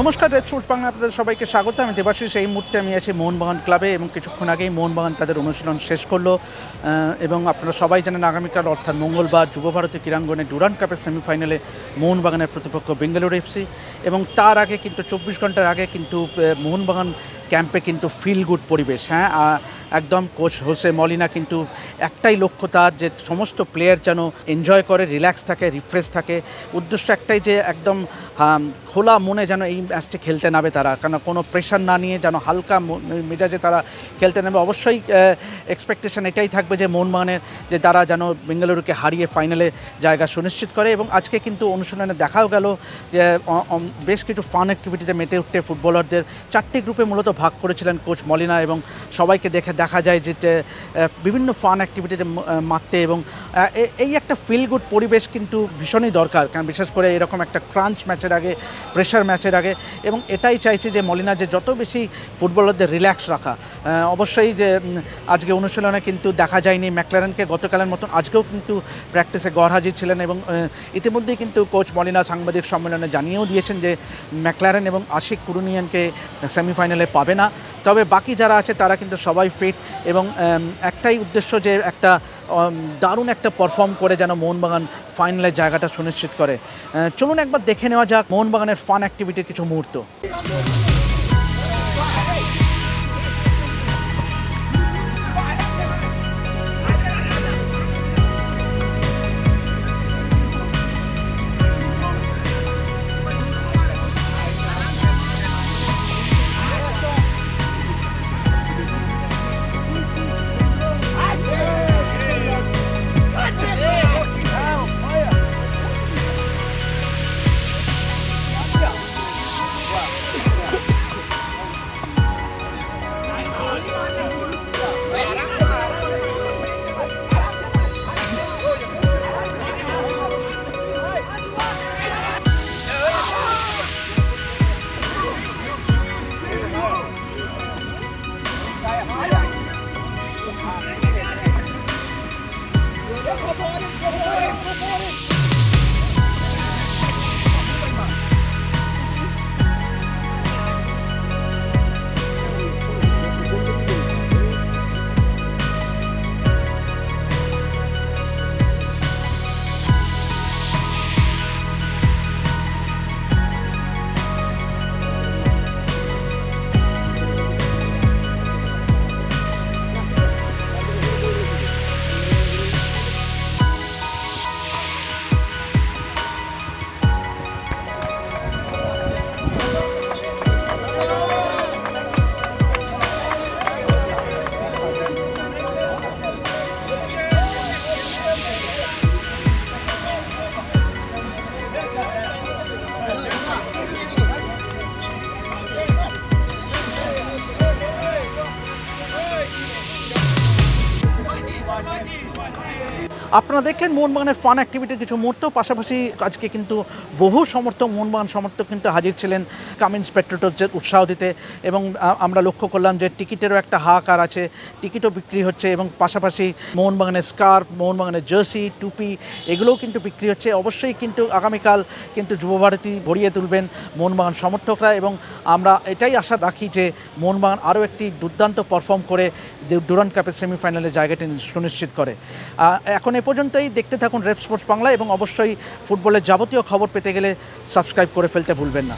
নমস্কার স্পোর্টস বাংলা আপনাদের সবাইকে স্বাগত। আমি দেবাশিস। এই মুহূর্তে আমি আছি মোহনবাগান ক্লাবে এবং কিছুক্ষণ আগেই মোহনবাগান তাদের অনুশীলন শেষ করল এবং আপনারা সবাই জানেন আগামীকাল, অর্থাৎ মঙ্গলবার যুবভারতী ক্রীড়াঙ্গনে ডুরান্ট কাপের সেমিফাইনালে মোহনবাগানের প্রতিপক্ষ বেঙ্গালুরু এফসি এবং তার আগে কিন্তু, চব্বিশ ঘণ্টার আগে কিন্তু মোহনবাগান ক্যাম্পে কিন্তু ফিল গুড পরিবেশ হ্যাঁ? একদম কোচ হোসে মলিনা কিন্তু একটাই লক্ষ্য তার যে সমস্ত প্লেয়ার যেন এনজয় করে রিল্যাক্স থাকে রিফ্রেশ থাকে। উদ্দেশ্য একটাই যে একদম খোলা মনে যেন এই ম্যাচটি খেলতে নামে তারা। কারণ কোনো প্রেশার না নিয়ে যেন হালকা মেজাজে তারা খেলতে নামে। অবশ্যই এক্সপেকটেশন এটাই থাকবে যে মন মোহনবাগানের যে তারা যেন বেঙ্গালুরুকে হারিয়ে ফাইনালে জায়গা সুনিশ্চিত করে। এবং আজকে কিন্তু অনুশীলনে দেখাও গেল যে বেশ কিছু ফান অ্যাক্টিভিটিতে মেতে উঠতে ফুটবলারদের চারটি গ্রুপে মূলত করেছিলেন কোচ মলিনা এবং সবাইকে দেখে দেখা যায় যে যে, বিভিন্ন ফান অ্যাক্টিভিটিতে মারতে এবং এই একটা ফিল গুড পরিবেশ কিন্তু ভীষণই দরকার। কারণ বিশেষ করে এরকম একটা ক্রাঞ্চ ম্যাচের আগে প্রেশার ম্যাচের আগে এবং এটাই চাইছে যে মলিনা যে যত বেশি ফুটবলারদের রিল্যাক্স রাখা। অবশ্যই যে আজকে অনুশীলনে কিন্তু দেখা যায়নি ম্যাকলারেনকে গতকালের মতন আজকেও কিন্তু প্র্যাকটিসে গড় হাজির ছিলেন এবং ইতিমধ্যেই কিন্তু কোচ মলিনা সাংবাদিক সম্মেলনে জানিয়েও দিয়েছেন যে ম্যাকলারেন এবং আশিক কুরুনিয়ানকে সেমিফাইনালে পাবে না। তবে বাকি যারা আছে, তারা কিন্তু সবাই ফিট এবং একটাই উদ্দেশ্য যে একটা দারুণ একটা পারফর্ম করে যেন মোহনবাগান ফাইনালের জায়গাটা সুনিশ্চিত করে। চলুন একবার দেখে নেওয়া যাক মোহনবাগানের ফান অ্যাক্টিভিটির কিছু মুহূর্ত। আপনারা দেখলেন মোহনবাগানের ফান অ্যাক্টিভিটির কিছু মুহূর্ত, পাশাপাশি আজকে কিন্তু বহু সমর্থক, মোহনবাগান সমর্থক কিন্তু হাজির ছিলেন কামিন্স পেট্রোটোজের উৎসাহ দিতে এবং আমরা লক্ষ্য করলাম যে টিকিটেরও একটা হাহাকার আছে, টিকিটও বিক্রি হচ্ছে এবং পাশাপাশি মোহনবাগানের স্কার্ফ মোহনবাগানের জার্সি টুপি এগুলোও কিন্তু বিক্রি হচ্ছে। অবশ্যই কিন্তু আগামীকাল কিন্তু যুবভারতী ভরিয়ে তুলবেন মোহনবাগান সমর্থকরা এবং আমরা এটাই আশা রাখি যে মোহনবাগান আরও একটি দুর্দান্ত পারফর্ম করে ডুরান্ট কাপের সেমিফাইনালে জায়গাটি সুনিশ্চিত করে। এখন এ পর্যন্তই। দেখতে থাকুন রেপ স্পোর্টস বাংলা এবং অবশ্যই ফুটবলের যাবতীয় খবর পেতে গেলে সাবস্ক্রাইব করে ফেলতে ভুলবেন না।